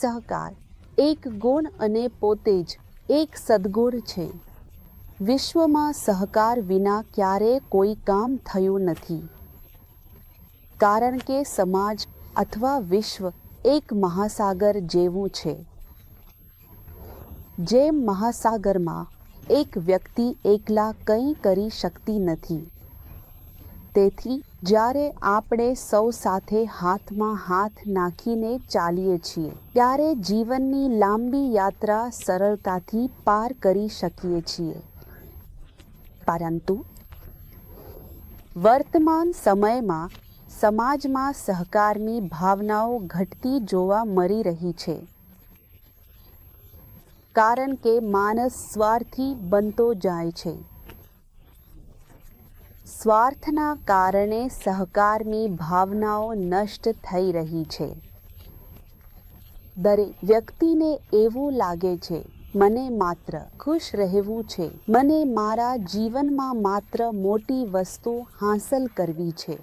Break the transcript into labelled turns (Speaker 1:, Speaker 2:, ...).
Speaker 1: સહકાર, એક ગુણ અને પોતે જ એક સદગુણ છે. વિશ્વમાં સહકાર વિના ક્યારેય કોઈ કામ થયું નથી. કારણ કે સમાજ અથવા વિશ્વ એક મહાસાગર જેવું છે. જેમ મહાસાગરમાં એક વ્યક્તિ એકલા કંઈ કરી શકતી નથી. તેથી જ્યારે આપણે સૌ સાથે હાથમાં હાથ નાખીને ચાલીએ છીએ, ત્યારે જીવનની લાંબી યાત્રા સરળતાથી પાર કરી શકીએ છીએ. પરંતુ વર્તમાન સમયમાં સમાજમાં સહકારની ભાવનાઓ ઘટતી જોવા મળી રહી છે. કારણ કે માણસ સ્વાર્થી બનતો જાય છે. સ્વાર્થના કારણે સહકારની ભાવનાઓ નષ્ટ થઈ રહી છે. દરેક વ્યક્તિને એવું લાગે છે, મને માત્ર ખુશ રહેવું છે. મને મારા જીવનમાં માત્ર મોટી વસ્તુ હાંસલ કરવી છે.